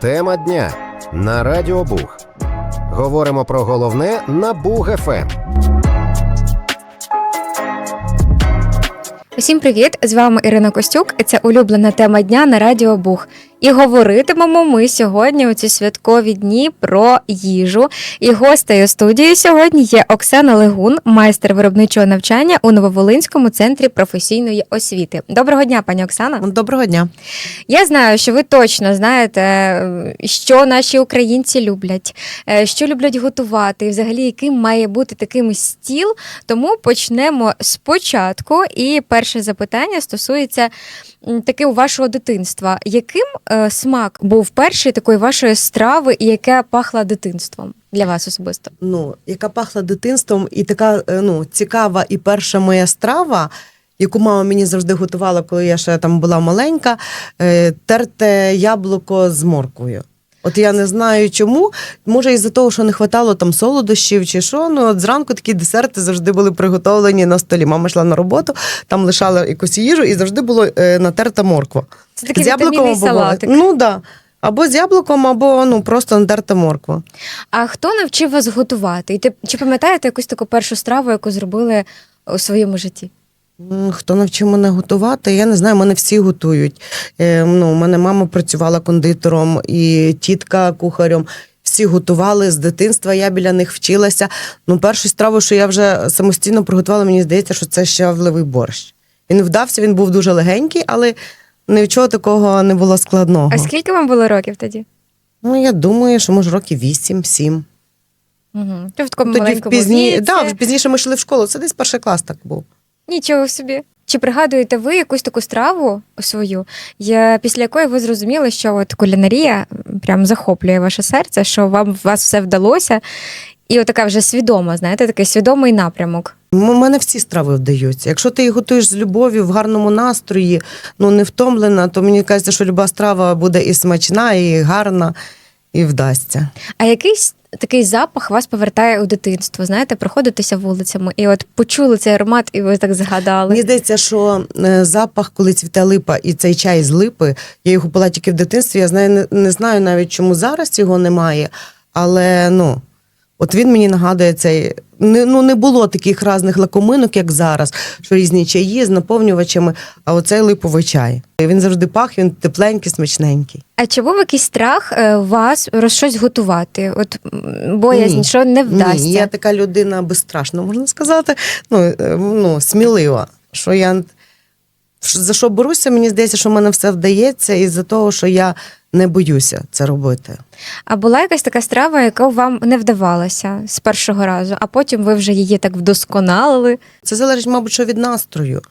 Тема дня на Радіо Буг. Говоримо про головне на Буг Ем. Усім привіт! З вами Ірина Костюк. Це улюблена тема дня на Радіо Буг. І говоритимемо ми сьогодні у ці святкові дні про їжу. І гостею студії сьогодні є Оксана Легун, майстер виробничого навчання у Нововолинському центрі професійної освіти. Доброго дня, пані Оксана. Доброго дня. Я знаю, що ви точно знаєте, що наші українці люблять, е, що люблять готувати, і взагалі яким має бути таким стіл. Тому почнемо спочатку. І перше запитання стосується м, таки у вашого дитинства. Яким е, смак був перший такої вашої страви, і яке пахла дитинством для вас особисто? Ну, яка пахла дитинством, і така е, ну, цікава і перша моя страва, яку мама мені завжди готувала, коли я ще там була маленька, е, терте яблуко з морквою. От я не знаю чому. Може, із-за того, що не хватало там солодощів чи що. Ну от зранку такі десерти завжди були приготовлені на столі. Мама йшла на роботу, там лишала якусь їжу, і завжди було е, натерта морква. Це такий вітамінний або салатик. Ну да. Або з яблуком, або ну просто натерта морква. А хто навчив вас готувати? І ти чи пам'ятаєте якусь таку першу страву, яку зробили у своєму житті? Хто навчив мене готувати? Я не знаю, мене всі готують. Е, ну, у мене мама працювала кондитером і тітка кухарем. Всі готували з дитинства, я біля них вчилася. Ну, першу страву, що я вже самостійно приготувала, мені здається, що це щавливий борщ. Він вдався, він був дуже легенький, але нічого такого не було складного. А скільки вам було років тоді? Ну, я думаю, що може років 8-7. Угу. В такому Тоді впізні... віці. да, пізніше ми йшли в школу. Це десь перший клас так був. Нічого собі. Чи пригадуєте ви якусь таку страву свою, після якої ви зрозуміли, що от кулінарія прям захоплює ваше серце, що вам вас все вдалося, і от така вже свідома, знаєте, такий свідомий напрямок. У мене всі страви вдаються. Якщо ти їх готуєш з любов'ю, в гарному настрої, ну не втомлена, то мені кажеться, що люба страва буде і смачна, і гарна, і вдасться. А якийсь такий запах вас повертає у дитинство, знаєте, проходитися вулицями, і от почули цей аромат, і ви так згадали. Мені здається, що е, запах, коли цвіте липа, і цей чай з липи, я його пила тільки в дитинстві. Я знаю, не, знаю навіть, чому зараз його немає, але ну. От він мені нагадує цей. Не, ну, не було таких різних лакоминок, як зараз, що різні чаї з наповнювачами, а оцей липовий чай. Він завжди пах, він тепленький, смачненький. А чи був якийсь страх е, вас роз щось готувати? От боязнь, що не вдасться? Ні, я така людина безстрашна, можна сказати. Ну, е, ну смілива. Що я за що борюся, мені здається, що в мене все вдається, із-за того, що я не боюся це робити. А була якась така страва, яка вам не вдавалася з першого разу, а потім ви вже її так вдосконалили. Це залежить, мабуть, що від настрою,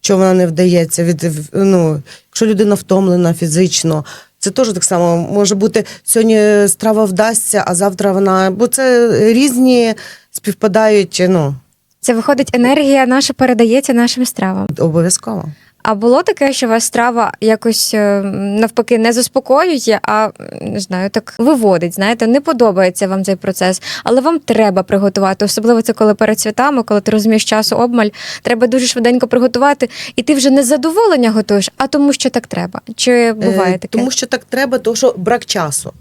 що вона не вдається. Від, ну, якщо людина втомлена фізично, це теж так само може бути сьогодні страва вдасться, а завтра вона. Бо це різні співпадають, ну, Це виходить, енергія наша передається нашим стравам. обов'язково. А було таке, що вас страва якось е, навпаки не заспокоює, а не знаю, так виводить. Знаєте, не подобається вам цей процес, але вам треба приготувати. Особливо це коли перед святами, коли ти розумієш часу обмаль, треба дуже швиденько приготувати, і ти вже не з задоволення готуєш, а тому, що так треба. Чи буває Е, таке? Тому що так треба, тому що брак часу.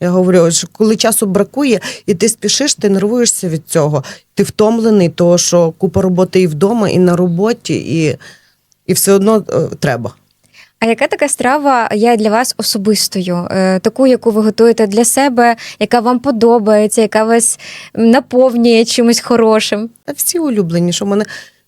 Я говорю, що коли часу бракує, і ти спішиш, ти нервуєшся від цього. Ти втомлений, тому що купа роботи і вдома, і на роботі, і, і все одно е, треба. А яка така страва є для вас особистою? Е, Таку, яку ви готуєте для себе, яка вам подобається, яка вас наповнює чимось хорошим? Та всі улюблені, що в мене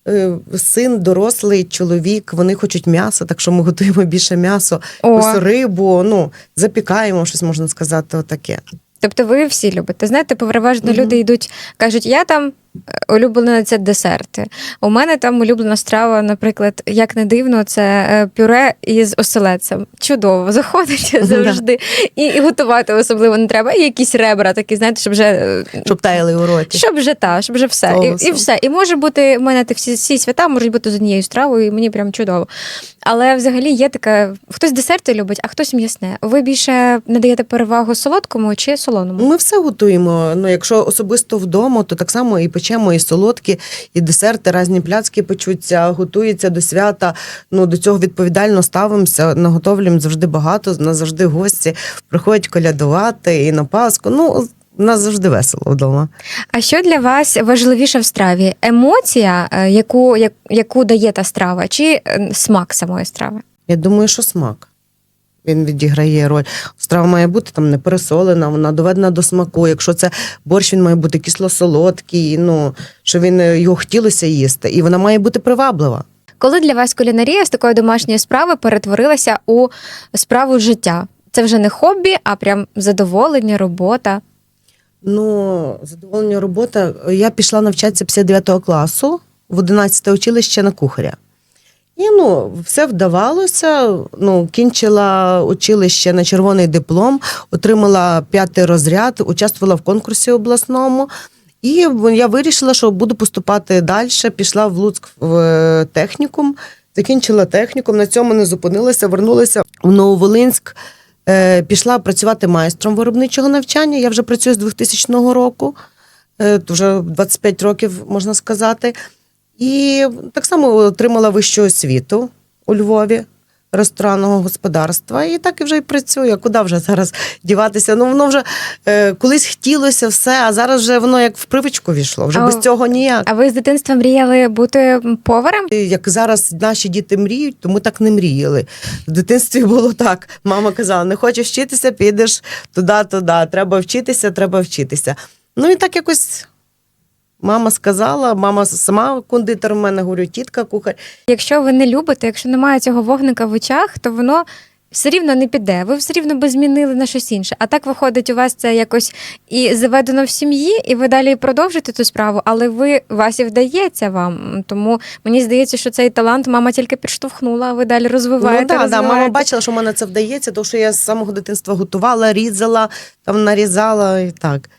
е, син, дорослий чоловік, вони хочуть м'ясо, так що ми готуємо більше м'ясо, О. якусь рибу, ну, запікаємо, щось можна сказати, отаке. Тобто ви всі любите. Знаєте, переважно люди йдуть, кажуть, я там е, улюблена це десерти. У мене там улюблена страва, наприклад, як не дивно, це е, пюре із оселедцем. Чудово, заходить завжди. І, і готувати особливо не треба. І якісь ребра такі, знаєте, щоб вже. е, Щоб таяли у роті. Щоб вже та, щоб вже все. І, і все. І може бути, в мене всі, всі свята можуть бути з однією стравою, і мені прям чудово. Але взагалі є таке: хтось десерти любить, а хтось м'ясне. Ви більше надаєте перевагу солодкому чи солоному? Ми все готуємо. Ну, якщо особисто вдома, то так само і печемо, і солодкі, і десерти, різні пляцки печуться, готується до свята. Ну, до цього відповідально ставимося, наготовлюємо завжди багато, у завжди гості приходять колядувати і на Пасху. Ну, у нас завжди весело вдома. А що для вас важливіше в страві? Емоція, е, яку, як- яку дає та страва, чи е, смак самої страви? Я думаю, що смак. Він відіграє роль. Страва має бути там не пересолена, вона доведена до смаку. Якщо це борщ, він має бути кисло-солодкий, ну, що він е, його хотілося їсти. І вона має бути приваблива. Коли для вас кулінарія з такої домашньої справи перетворилася у справу життя? Це вже не хобі, а прям задоволення, робота. Ну, задоволення робота. Я пішла навчатися 59 класу в 11 училище на кухаря. І ну, все вдавалося. Ну, кінчила училище на червоний диплом, отримала п'ятий розряд, участвувала в конкурсі обласному. І я вирішила, що буду поступати далі. Пішла в Луцьк в е, технікум, закінчила технікум, на цьому не зупинилася, вернулася в Нововолинськ. Е, Пішла працювати майстром виробничого навчання. Я вже працюю з 2000 року, е, вже 25 років, можна сказати. І так само отримала вищу освіту у Львові ресторанного господарства. І так і вже і працюю. А Куди вже зараз діватися? Ну воно вже е, колись хотілося все, а зараз вже воно як в привичку війшло. Вже А- без цього ніяк. А ви з дитинства мріяли бути поваром? Як зараз наші діти мріють, то ми так не мріяли. В дитинстві було так. Мама казала: не хочеш вчитися, підеш туди, туди. Треба вчитися, треба вчитися. Ну і так якось мама сказала, мама сама кондитер в мене, говорю, тітка, кухар. Якщо ви не любите, якщо немає цього вогника в очах, то воно все рівно не піде. Ви все рівно би змінили на щось інше. А так виходить, у вас це якось і заведено в сім'ї, і ви далі продовжите ту справу, але ви вас і вдається вам. Тому мені здається, що цей талант мама тільки підштовхнула, а ви далі розвиваєте. ну, да, да, мама бачила, що в мене це вдається, тому що я з самого дитинства готувала, різала, там нарізала і так.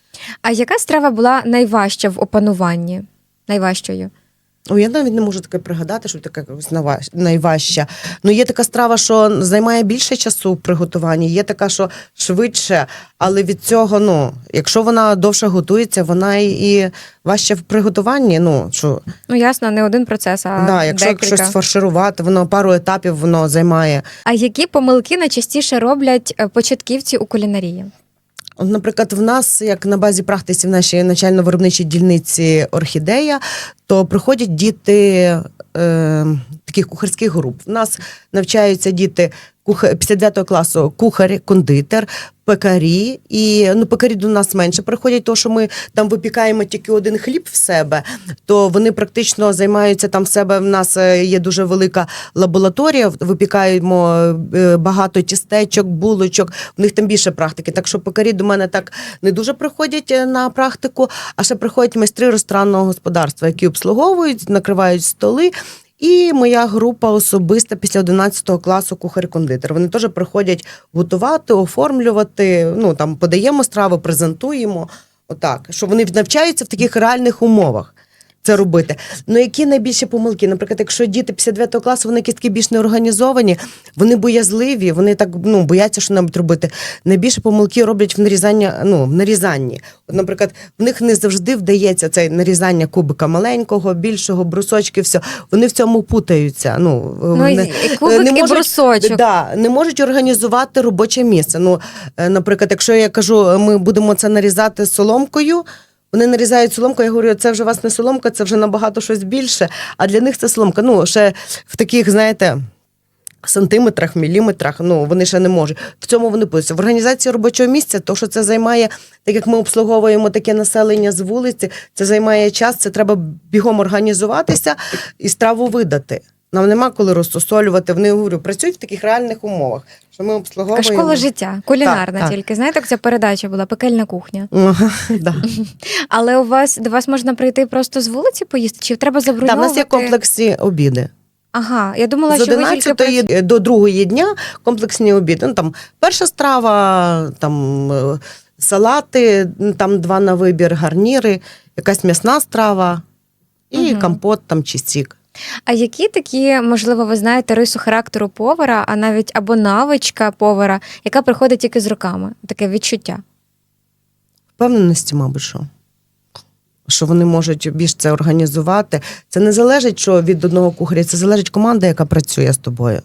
А яка страва була найважча в опануванні? Найважчою? О, я навіть не можу таке пригадати, що така якось найважча. Ну, є така страва, що займає більше часу в приготуванні, є така, що швидше, але від цього, ну, якщо вона довше готується, вона і, і важче в приготуванні. Ну, що, Ну ясно, не один процес, а да, якщо декілька. щось фарширувати, воно пару етапів воно займає. А які помилки найчастіше роблять е, початківці у кулінарії? От, наприклад, в нас, як на базі практиці в нашій начально-виробничій дільниці орхідея, то приходять діти е, таких кухарських груп. В нас навчаються діти 59 класу кухар, кондитер, пекарі. І ну, пекарі до нас менше приходять, тому що ми там випікаємо тільки один хліб в себе, то вони практично займаються там в себе. В нас е, є дуже велика лабораторія, випікаємо е, багато тістечок, булочок. В них там більше практики. Так що пекарі до мене так не дуже приходять е, на практику, а ще приходять майстри ресторанного господарства, які обслуговують, накривають столи. І моя група особиста після 11 класу кухар-кондитер. Вони теж приходять готувати, оформлювати. Ну там подаємо страви, презентуємо. Отак, що вони навчаються в таких реальних умовах. Це робити. Ну які найбільші помилки? Наприклад, якщо діти 59 класу, вони якісь такі більш неорганізовані, вони боязливі, вони так ну бояться, що небудь робити. Найбільше помилки роблять в нарізанні, ну в нарізанні. От, наприклад, в них не завжди вдається це нарізання кубика маленького, більшого, брусочки, все. Вони в цьому путаються. Ну, Ну, вони- і кубик, і брусочок. Да, не можуть організувати робоче місце. Ну, е, наприклад, якщо я кажу, ми будемо це нарізати соломкою. Вони нарізають соломку, я говорю, це вже вас не соломка, це вже набагато щось більше. А для них це соломка. Ну, ще в таких, знаєте, сантиметрах, міліметрах, ну вони ще не можуть. В цьому вони пишуться. В організації робочого місця, то що це займає, так як ми обслуговуємо таке населення з вулиці, це займає час, це треба бігом організуватися і страву видати. Нам нема коли розсосолювати. Вони говорю, працюють в таких реальних умовах, що ми Така обслуговуємо. школа життя, кулінарна Так, так. тільки. Знаєте, як ця передача була пекельна кухня. Ага, да. Але у вас до вас можна прийти просто з вулиці поїсти? Чи треба Да, забронювати? в нас є комплексні обіди. Ага, я думала, З що ви тільки 11 до другої дня комплексні обіди. Ну, там перша страва, там е, салати, там два на вибір, гарніри, якась м'ясна страва і Мгм. компот там чи сік. А які такі, можливо, ви знаєте, рису характеру повара, а навіть або навичка повара, яка приходить тільки з роками? Таке відчуття. Впевненості, мабуть, що. Що вони можуть більш це організувати. Це не залежить що від одного кухаря, це залежить команда, яка працює з тобою.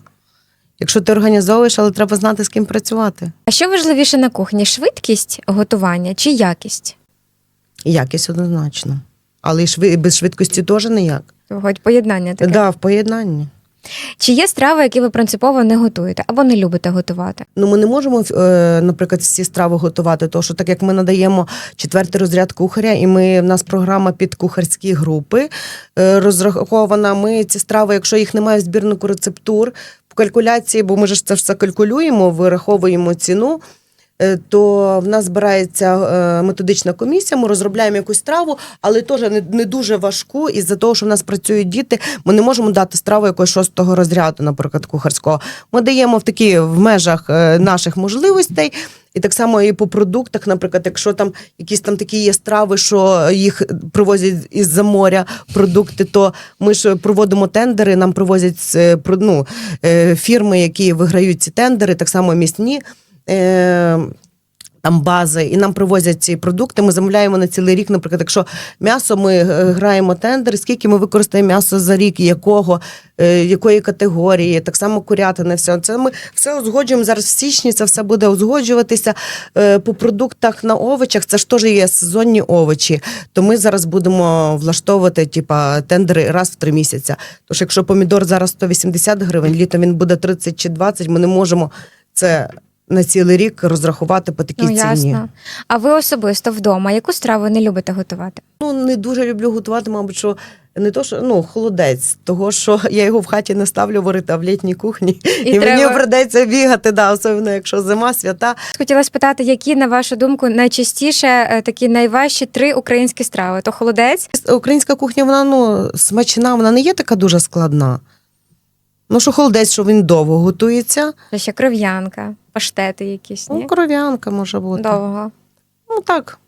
Якщо ти організовуєш, але треба знати, з ким працювати. А що важливіше на кухні? Швидкість готування чи якість? Якість однозначно. Але шви- без швидкості теж ніяк. Хоч поєднання таке. Да, в поєднанні. Чи є страви, які ви принципово не готуєте або не любите готувати? Ну, ми не можемо, е, наприклад, всі страви готувати, тому що так як ми надаємо четвертий розряд кухаря, і ми в нас програма під кухарські групи е, розрахована. Ми ці страви, якщо їх немає в збірнику рецептур, по калькуляції, бо ми ж це все калькулюємо, вираховуємо ціну. Е, То в нас збирається е, методична комісія, ми розробляємо якусь страву, але теж не, дуже важку. Із-за того, що в нас працюють діти, ми не можемо дати страву якогось шостого розряду, наприклад, кухарського. Ми даємо в такі в межах е, наших можливостей. І так само і по продуктах, наприклад, якщо там якісь там такі є страви, що їх привозять із-за моря продукти, то ми ж проводимо тендери, нам привозять ну, фірми, які виграють ці тендери, так само місні. Е, там бази, і нам привозять ці продукти. Ми замовляємо на цілий рік. Наприклад, якщо м'ясо, ми е, граємо тендер, скільки ми використаємо м'ясо за рік, якого, е, якої категорії, так само курятини, все. Це ми все узгоджуємо зараз в січні. Це все буде узгоджуватися Е, по продуктах на овочах. Це ж теж є сезонні овочі. То ми зараз будемо влаштовувати типа тендери раз в три місяці. Тож, якщо помідор зараз 180 гривень, літом він буде 30 чи 20, ми не можемо це. На цілий рік розрахувати по такій ну, ціні. ясно. А ви особисто вдома яку страву не любите готувати? Ну не дуже люблю готувати, мабуть, що не то, що ну холодець, того що я його в хаті не ставлю варити, а в літній кухні, і, І мені придеться бігати, да, особливо якщо зима, свята. Хотіла спитати, які, на вашу думку, найчастіше е, такі найважчі три українські страви? То холодець, Українська кухня, вона ну смачна, вона не є така дуже складна. Ну, що холодець, що він довго готується. то ще кров'янка, паштети якісь, ні? Ну, кров'янка може бути. Довго. Ну так.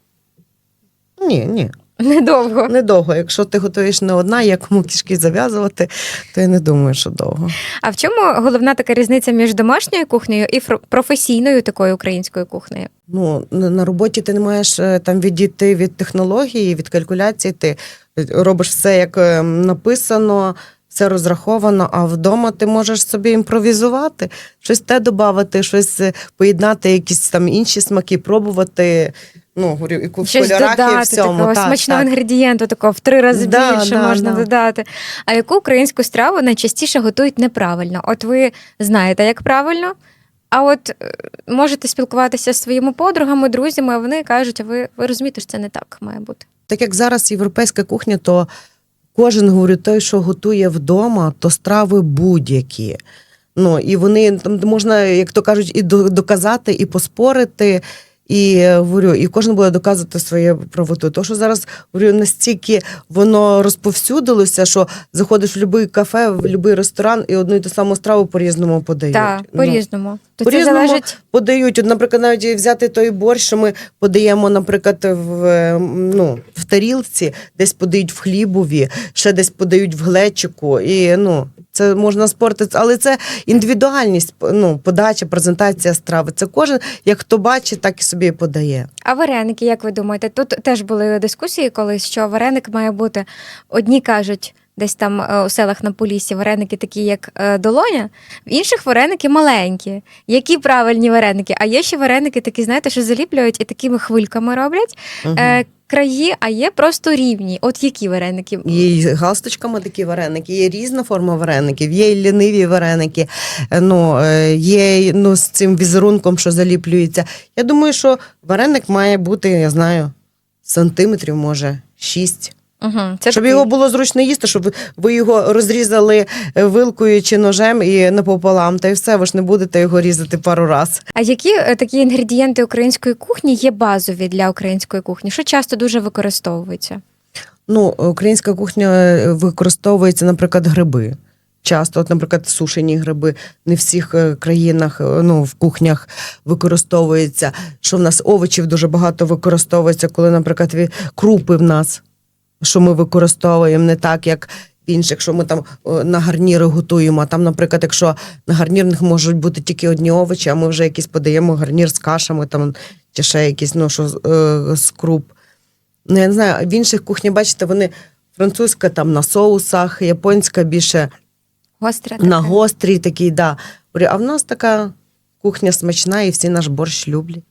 Ні, ні, Недовго. недовго. Якщо ти готуєш не одна, є кому кішки зав'язувати, то я не думаю, що довго. А в чому головна така різниця між домашньою кухнею і фро- професійною такою українською кухнею? Ну, на на роботі ти не маєш е, там відійти від технології, від калькуляції. Ти робиш все як е, написано, все розраховано, а вдома ти можеш собі імпровізувати, щось те додати, щось е, поєднати, якісь там інші смаки, пробувати. Ну, говорю, і в Щось кольорах, і додати всьому. такого Так, смачного так. інгредієнту, такого в три рази Да, більше да, можна да. додати. А яку українську страву найчастіше готують неправильно? От ви знаєте, як правильно. А от е, можете спілкуватися зі своїми подругами, друзями, а вони кажуть, а ви, ви розумієте, що це не так має бути. Так як зараз європейська кухня, то кожен говорю, той, що готує вдома, то страви будь-які. Ну і вони там можна, як то кажуть, і до- доказати, і поспорити. І е, говорю, і кожен буде доказувати своє правоту. То, що зараз говорю, настільки воно розповсюдилося, що заходиш в будь-який кафе, в будь-який ресторан, і одну і ту саму страву по-різному подають. Так, Ну, по-різному. То по-різному залежить. подають. От, наприклад, навіть взяти той борщ, що ми подаємо, наприклад, в, ну, в тарілці, десь подають в хлібові, ще десь подають в глечику. І ну, це можна спортити, але це індивідуальність, ну, подача, презентація страви. Це кожен, як хто бачить, так і собі подає. А вареники, як ви думаєте? Тут теж були дискусії колись, що вареник має бути. Одні кажуть, десь там е, у селах на Поліссі вареники такі, як е, долоня, в інших вареники маленькі. Які правильні вареники? А є ще вареники такі, знаєте, що заліплюють і такими хвильками роблять Угу. краї, а є просто рівні. От які вареники? Є і галстучками такі вареники, є різна форма вареників, є і ліниві вареники, ну, є ну, з цим візерунком, що заліплюється. Я думаю, що вареник має бути, я знаю, сантиметрів, може, 6. Угу. Це щоб такий- його було зручно їсти, щоб ви- його розрізали вилкою чи ножем і напополам, та й все, ви ж не будете його різати пару раз. А які е, такі інгредієнти української кухні є базові для української кухні? Що часто дуже використовується? Ну, українська кухня е, використовується, наприклад, гриби. Часто, от, наприклад, сушені гриби не в всіх е, країнах, ну, в кухнях використовується. Що в нас овочів дуже багато використовується, коли, наприклад, крупи в нас, що ми використовуємо не так, як В інших, що ми там на гарніри готуємо. А там, наприклад, якщо на гарнірних можуть бути тільки одні овочі, а ми вже якісь подаємо гарнір з кашами, там чи ще якісь, ну що е, з круп. Ну, я не знаю, в інших кухні, бачите, вони французька там на соусах, японська більше Гостре на таке. гострій такий, да. А в нас така кухня смачна, і всі наш борщ люблять.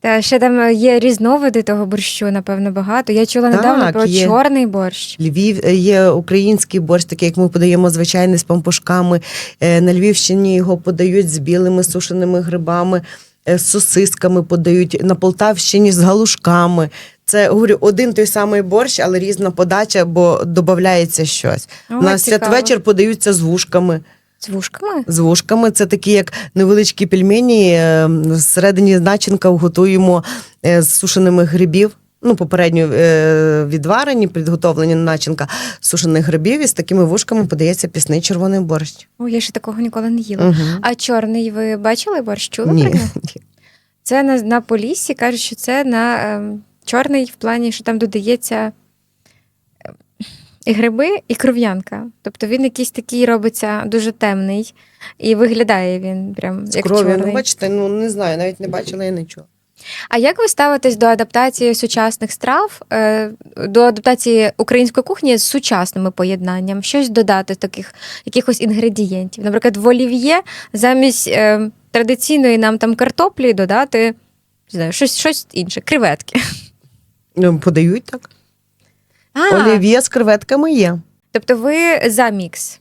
Та ще там є різновиди того борщу, напевно, багато. Я чула Так, недавно про є. чорний борщ. Львів е, є український борщ, такий, як ми подаємо звичайний з пампушками. Е, На Львівщині його подають з білими сушеними грибами, е, з сосисками подають, на Полтавщині з галушками. Це говорю, один той самий борщ, але різна подача, бо додається щось. О, на цікаво. святвечір подаються з вушками. З вушками? З вушками це такі, як невеличкі пельмені. е, Всередині начинка готуємо е, з сушеними грибів. Ну, попередньо е, відварені, підготовлені начинка сушених грибів, і з такими вушками подається пісний червоний борщ. О, я ще такого ніколи не їла. Угу. А чорний ви бачили борщ? Чули Ні. про нього? Це на, на Поліссі кажуть, що це на ем, чорний в плані, що там додається і гриби, і кров'янка. Тобто він якийсь такий робиться дуже темний, і виглядає він прям З як кров'ю. чорний. Ну, бачите, ну не знаю, навіть не бачила не чула. А як ви ставитесь до адаптації сучасних страв, е, до адаптації української кухні з сучасними поєднанням? Щось додати таких якихось інгредієнтів? Наприклад, в олів'є замість е, традиційної нам там картоплі додати не знаю, щось, щось інше, креветки. Ну, подають так. А, Олів'є з креветками є. тобто ви за мікс,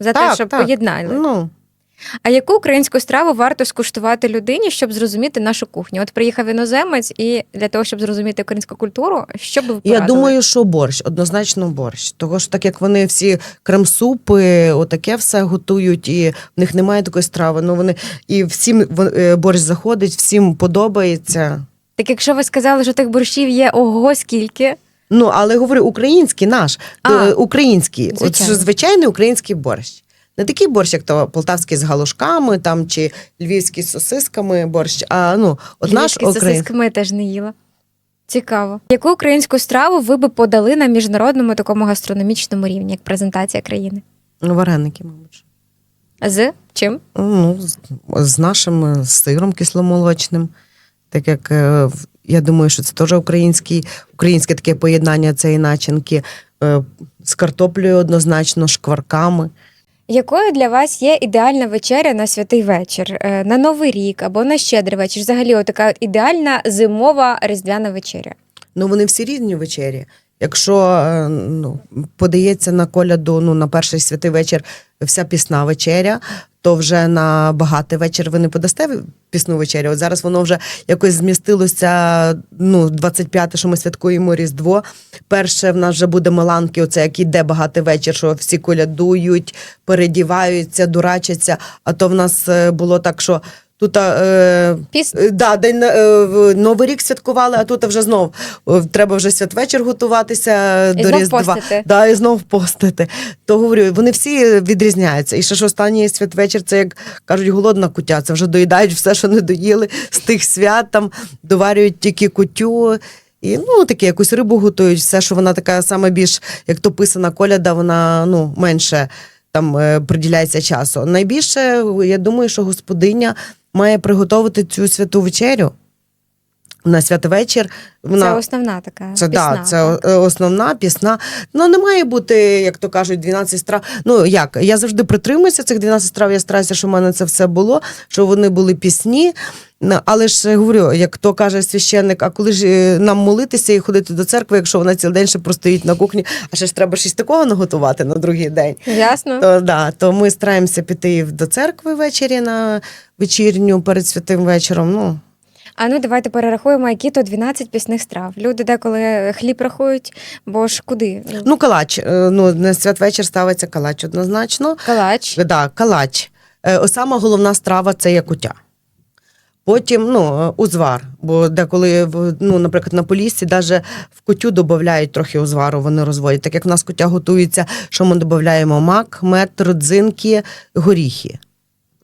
за те, щоб так. поєднали. Ну, А яку українську страву варто скуштувати людині, щоб зрозуміти нашу кухню? От приїхав іноземець, і для того, щоб зрозуміти українську культуру, що би ви Я думаю, що борщ, однозначно борщ. Того ж так як вони всі крем-супи, отаке все готують, і в них немає такої страви. Ну вони і всім е, борщ заходить, всім подобається. Так якщо ви сказали, що тих борщів є ого скільки, Ну, але говорю, український наш, А, е, український, звичайно. що звичайний український борщ. Не такий борщ, як то полтавський з галушками там чи львівський з сосисками борщ, а ну, от наш український. сосисками я теж не їла. Цікаво. Яку українську страву ви би подали на міжнародному такому гастрономічному рівні, як презентація країни? Ну, вареники, мабуть. З чим? Ну, з, з нашим сиром кисломолочним. Так як е, я думаю, що це теж український, українське таке поєднання цієї начинки е, з картоплею однозначно, шкварками. Якою для вас є ідеальна вечеря на святий вечір, е, на Новий рік або на щедрий вечір? Взагалі, така ідеальна зимова різдвяна вечеря. Ну, вони всі різні вечері. Якщо е, ну, подається на коляду, ну, на перший святий вечір вся пісна вечеря, то вже на багатий вечір ви не подасте пісну вечерю. От зараз воно вже якось змістилося. Ну, 25-те, що ми святкуємо Різдво. Перше в нас вже буде Маланки, оце як іде багатий вечір, що всі колядують, передіваються, дурачаться. А то в нас е, було так, що тут. Е, Піс... Е, Да, день е, Новий рік святкували, а тут вже знов е, треба вже святвечір готуватися І до знов Різдва. постити. Да, і знов постити. То говорю, вони всі відрізняються. І ще ж останній святвечір, це як кажуть, голодна кутя. Це вже доїдають все, що не доїли з тих свят, там доварюють тільки кутю. І ну таке якусь рибу готують, все, що вона така саме більш, як то писана коляда, вона ну менше там е, приділяється часу. Найбільше, я думаю, що господиня має приготувати цю святу вечерю на святвечір. Вона Це основна така. це, пісна, да, це е, основна пісна. Ну, не має бути, як то кажуть, 12 страв. Ну як, я завжди притримуюся цих 12 страв, я стараюся, щоб в мене це все було, щоб вони були пісні. Але ж говорю, як то каже священник, а коли ж е, нам молитися і ходити до церкви, якщо вона цілий день ще простоїть на кухні, а ще ж треба щось такого наготувати на другий день. Ясно. То, да, то ми стараємося піти до церкви ввечері на вечірню перед святим вечором. Ну, А ну давайте перерахуємо, які то 12 пісних страв. Люди деколи хліб рахують, бо ж куди? ну калач. е, Ну, на святвечір ставиться калач однозначно. Калач. Да, калач. Е, Сама головна страва це якутя. Потім ну, е, узвар. Бо деколи, ну, наприклад, на Поліссі навіть в кутю додають трохи узвару, вони розводять. Так як в нас кутя готується, що ми додаємо мак, мед, родзинки, горіхи.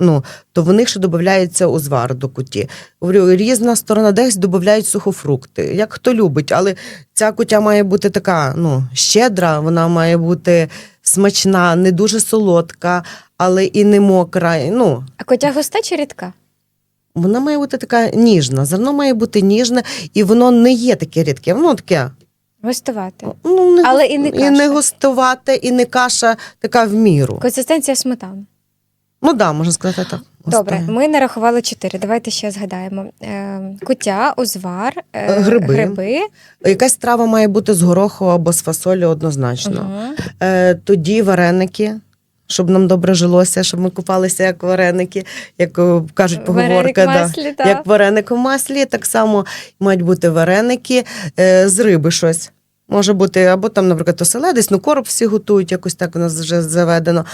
Ну, то в них ще додається узвар до куті. Говорю, різна сторона десь додають сухофрукти, як хто любить, але ця кутя має бути така ну, щедра, вона має бути смачна, не дуже солодка, але і не мокра. Ну, А котя густа чи рідка? вона має бути така ніжна. Зерно має бути ніжне, і воно не є таке рідке. Воно таке. Густувати. Ну, не, Але і не і не каша. і не каша така в міру. Консистенція сметани. Ну да, можна сказати так. Добре, Густає. ми нарахували чотири. Давайте ще згадаємо: е, куття, узвар, е, Е, гриби. гриби. Якась трава має бути з гороху або з фасолі однозначно. Е, тоді вареники, щоб нам добре жилося, щоб ми купалися як вареники, як кажуть поговорка. в маслі, та. Як вареник у маслі, так само мають бути вареники е, з риби щось. Може бути, або там, наприклад, оселедець, ну короб всі готують, якось так у нас вже заведено.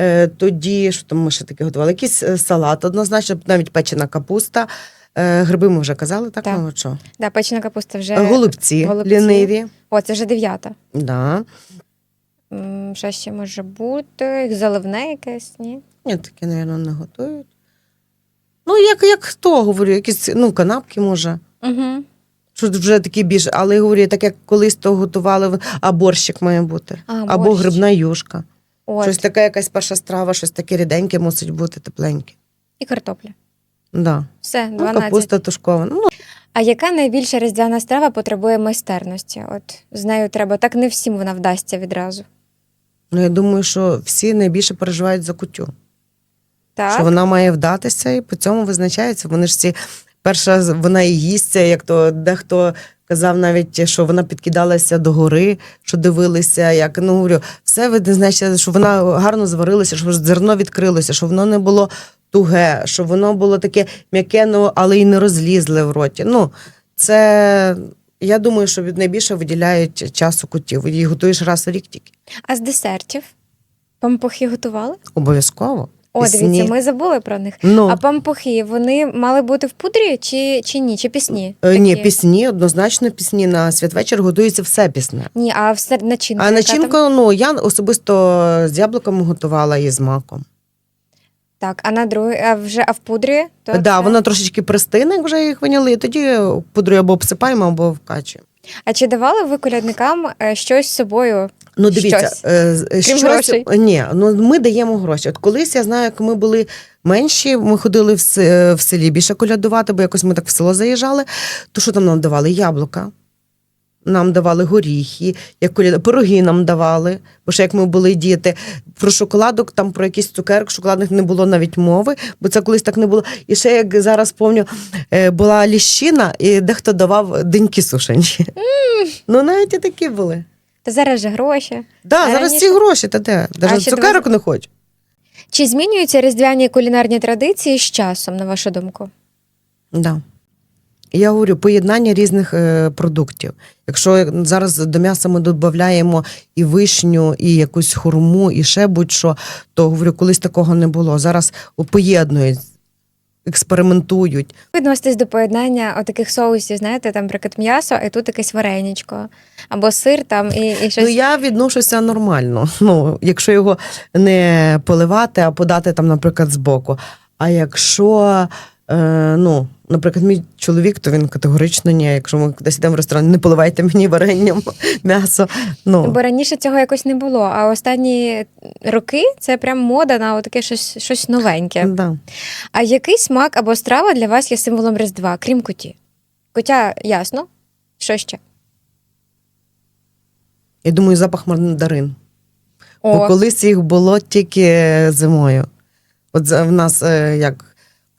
Е, тоді, що там ми ще таке готували? Якийсь е, салат однозначно, навіть печена капуста. Е, гриби ми вже казали, так? Так. Ну, що? Да, печена капуста вже. Голубці, голубці. ліниві. О, це вже дев'ята. Да. Що ще може бути? Заливне якесь, ні? Ні, таке, мабуть, не готують. Ну, як, як хто говорю, якісь ну, канапки може. Угу. Що вже такі більш, але говорю, так як колись то готували, а борщик має бути. А, Або борщ. грибна юшка. От. Щось таке, якась перша страва, щось таке ріденьке мусить бути тепленьке. І картопля. Да. Все, Ну, капуста тушкована. Ну, А яка найбільша різдвяна страва потребує майстерності? От з нею треба, так не всім вона вдасться відразу. ну, я думаю, що всі найбільше переживають за кутю. Так? Що вона має вдатися і по цьому визначається. Вони ж всі перша вона і їсться, як то дехто казав навіть, що вона підкидалася до гори, що дивилися, як ну говорю, все визначається, що вона гарно зварилася, що зерно відкрилося, що воно не було туге, що воно було таке м'яке, ну, але й не розлізле в роті. Ну, це. Я думаю, що від найбільше виділяють часу кутів. Її готуєш раз у рік тільки. А з десертів? Пампухи готували? Обов'язково. О, Пісні. дивіться, ми забули про них. Ну, А пампухи вони мали бути в пудрі чи, чи ні? Чи пісні? Е, Ні, такі? пісні, однозначно пісні на святвечір готується все пісне. Ні, а все начинка. А там? ну я особисто з яблуком готувала і з маком. Так, а на другий, а вже а в пудрі? То Так, да, це- воно трошечки пристине, як вже їх виняли, і тоді пудрою або обсипаємо, або вкачуємо. А чи давали ви колядникам е, щось з собою? Ну, дивіться, Щось. е, Крім щось, грошей. ні, ну ми даємо гроші. От колись я знаю, як ми були менші, ми ходили в, с- в селі більше колядувати, бо якось ми так в село заїжджали. То що там нам давали? Яблука. Нам давали горіхи, як коляд... пироги нам давали. Бо ще як ми були діти, про шоколадок, там про якісь цукерок, шоколадних не було навіть мови, бо це колись так не було. І ще як зараз пам'ятаю, е, була ліщина, і дехто давав деньки сушені. Ну, навіть і такі були. Та зараз же гроші. Да, А зараз раніше- ці гроші, та де? Навіть цукерок не хочу. Чи змінюються різдвяні кулінарні традиції з часом, на вашу думку? Да. Я говорю, поєднання різних е, продуктів. Якщо зараз до м'яса ми додаємо і вишню, і якусь хурму, і ще будь-що, то говорю, колись такого не було. Зараз поєднують, експериментують. Відноситись до поєднання отаких соусів, знаєте, там, наприклад, м'ясо, а тут якесь вареничко, або сир там і, і щось. Ну я відношуся нормально. Ну, якщо його не поливати, а подати там, наприклад, збоку. А якщо, е, ну, наприклад, мій чоловік, то він категорично ні. Якщо ми десь йдемо в ресторан, не поливайте мені варенням м'ясо. Ну, Бо раніше цього якось не було. А останні роки це прям мода на таке щось, щось новеньке. да. А який смак або страва для вас є символом Різдва, крім куті? Кутя ясно. Що ще? Я думаю, запах мандарин. О, Бо колись їх було тільки зимою. От в нас е, як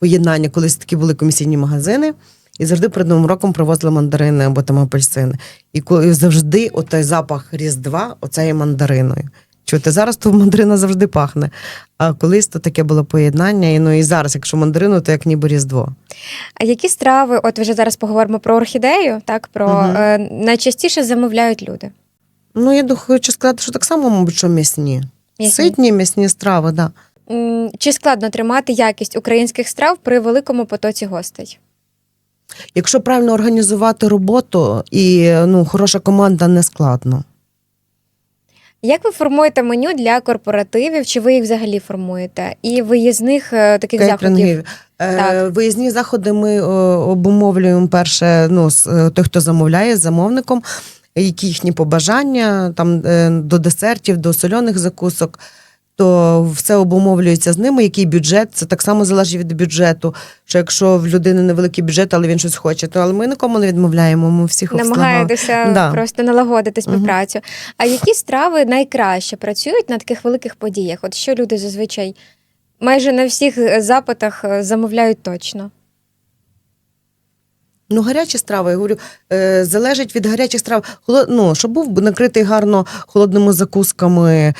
поєднання, колись такі були комісійні магазини, і завжди перед Новим роком привозили мандарини або там апельсини. І коли завжди отой запах Різдва, оце є мандариною. Чуєте, зараз то мандарина завжди пахне. А колись то таке було поєднання. І, ну і зараз, якщо мандарину, то як ніби Різдво. а які страви, от вже зараз поговоримо про орхідею, так, про Мгм. е, найчастіше замовляють люди. Ну, я хочу сказати, що так само, мабуть, що м'ясні. М'ясні. Ситні м'ясні страви, так. Да. Чи складно тримати якість українських страв при великому потоці гостей? Якщо правильно організувати роботу і ну, хороша команда, не складно. Як ви формуєте меню для корпоративів? Чи ви їх взагалі формуєте? І виїзних е, таких заходів? Е, Так. Виїзні заходи ми обумовлюємо перше, ну, з е, той, хто замовляє, з замовником. які їхні побажання там е, до десертів, до сольоних закусок. То все обумовлюється з ними, який бюджет. Це так само залежить від бюджету. Що якщо в людини невеликий бюджет, але він щось хоче, то але ми нікому не відмовляємо. Ми всіх. Намагаєтеся Да. просто налагодити співпрацю. А які страви найкраще працюють на таких великих подіях? От що люди зазвичай майже на всіх е, запитах е, замовляють точно? Ну, гарячі страви, я говорю, е, залежить від гарячих страв. Ну, щоб був накритий гарно холодними закусками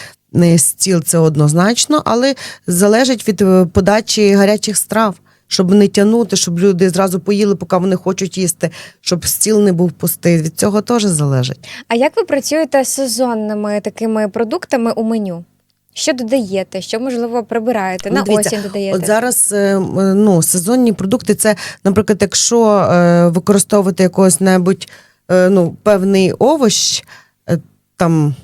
стіл, це однозначно, але залежить від е, подачі гарячих страв, щоб не тягнути, щоб люди зразу поїли, поки вони хочуть їсти, щоб стіл не був пустий. Від цього теж залежить. А як ви працюєте з сезонними такими продуктами у меню? Що додаєте? Що можливо прибираєте? Ну, на дивіться, осінь додаєте? От зараз е, е, ну, сезонні продукти це, наприклад, якщо використовувати якогось небудь ну, певний овощ, там.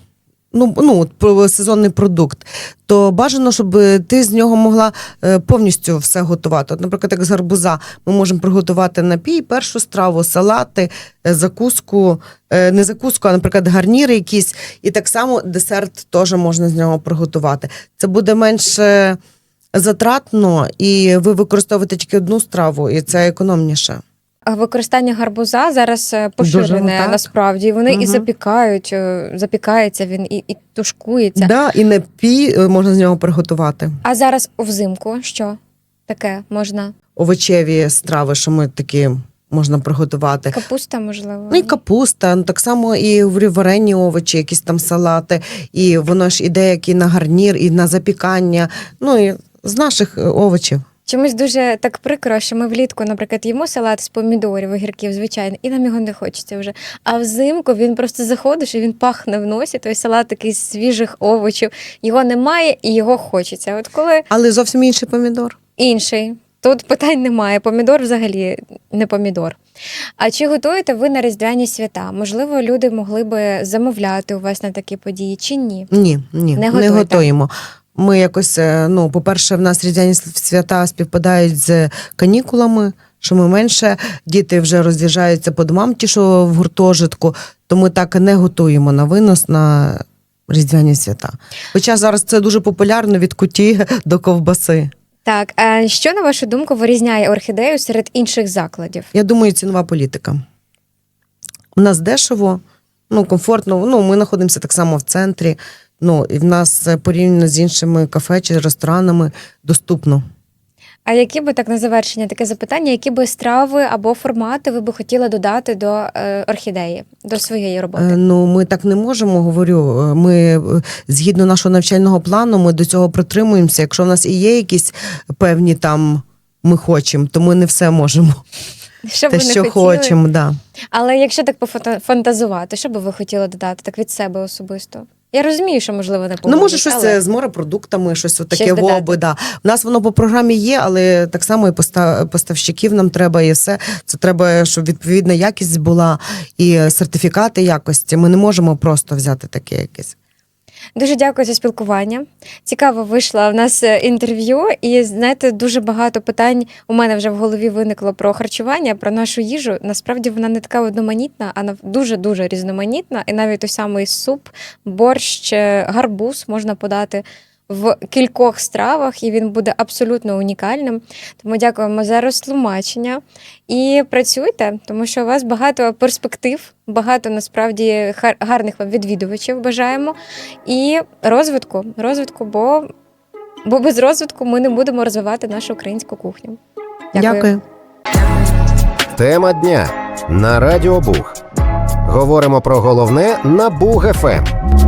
Ну, ну, от сезонний продукт, то бажано, щоб ти з нього могла е, повністю все готувати. От, наприклад, як з гарбуза, ми можемо приготувати напій, першу страву, салати, е, закуску, е, не закуску, а, наприклад, гарніри якісь, і так само десерт теж можна з нього приготувати. Це буде менше затратно, і ви використовуєте тільки одну страву, і це економніше. Використання гарбуза зараз е, Дуже, поширене насправді. Вони і запікають, е, запікається він і, і тушкується. Да, і напій е, можна з нього приготувати. А зараз взимку що таке можна? Овочеві страви, що ми такі можна приготувати. Капуста, можливо. Ну і капуста, ну так само і варені овочі, якісь там салати, і воно ж іде як і на гарнір, і на запікання. Ну і з наших овочів. Чомусь дуже так прикро, що ми влітку, наприклад, їмо салат з помідорів, огірків, звичайно, і нам його не хочеться вже. А взимку він просто заходиш і він пахне в носі. Той салат такий з свіжих овочів. Його немає і його хочеться. От коли Але зовсім інший помідор. інший. Тут питань немає. Помідор взагалі не помідор. А чи готуєте ви на різдвяні свята? Можливо, люди могли би замовляти у вас на такі події, чи ні? Ні, ні, Не не, готуємо. Ми якось, е, ну, по-перше, в нас різдвяні свята співпадають з канікулами, що ми менше, діти вже роз'їжджаються по домам, ті, що в гуртожитку, то ми так і не готуємо на винос на різдвяні свята. Хоча зараз це дуже популярно від куті до ковбаси. Так, а що на вашу думку вирізняє орхідею серед інших закладів? Я думаю, цінова політика. У нас дешево, ну, комфортно. Ну, ми знаходимося так само в центрі. Ну, і в нас порівняно з іншими кафе чи ресторанами доступно. А які би так на завершення таке запитання, які би страви або формати ви би хотіли додати до е, орхідеї, до своєї роботи? Е, Ну, ми так не можемо, говорю. Е, Ми е, згідно нашого навчального плану, ми до цього протримуємося. Якщо в нас і є якісь певні там ми хочемо, то ми не все можемо. що Те, що хотіли? хочемо, да. Але якщо так пофантазувати, що би ви хотіли додати так від себе особисто? Я розумію, що можливо не Ну, може, щось але... е, з морепродуктами, щось Щось таке додати. воби. Да. У нас воно по програмі є, але так само і поста- поставщиків нам треба, і все. Це треба, щоб відповідна якість була і сертифікати якості. Ми не можемо просто взяти таке якесь. Дуже дякую за спілкування. Цікаво вийшло в нас е, інтерв'ю, і знаєте, дуже багато питань у мене вже в голові виникло про харчування, про нашу їжу. Насправді вона не така одноманітна, а дуже дуже різноманітна. І навіть той самий суп, борщ, е, гарбуз можна подати. В кількох стравах, і він буде абсолютно унікальним. Тому дякуємо за розтлумачення. І працюйте, тому що у вас багато перспектив, багато насправді гарних вам відвідувачів бажаємо і розвитку, розвитку, бо, бо без розвитку ми не будемо розвивати нашу українську кухню. Дякую. Тема дня на Радіо Буг. Говоримо про головне на Буг ФМ.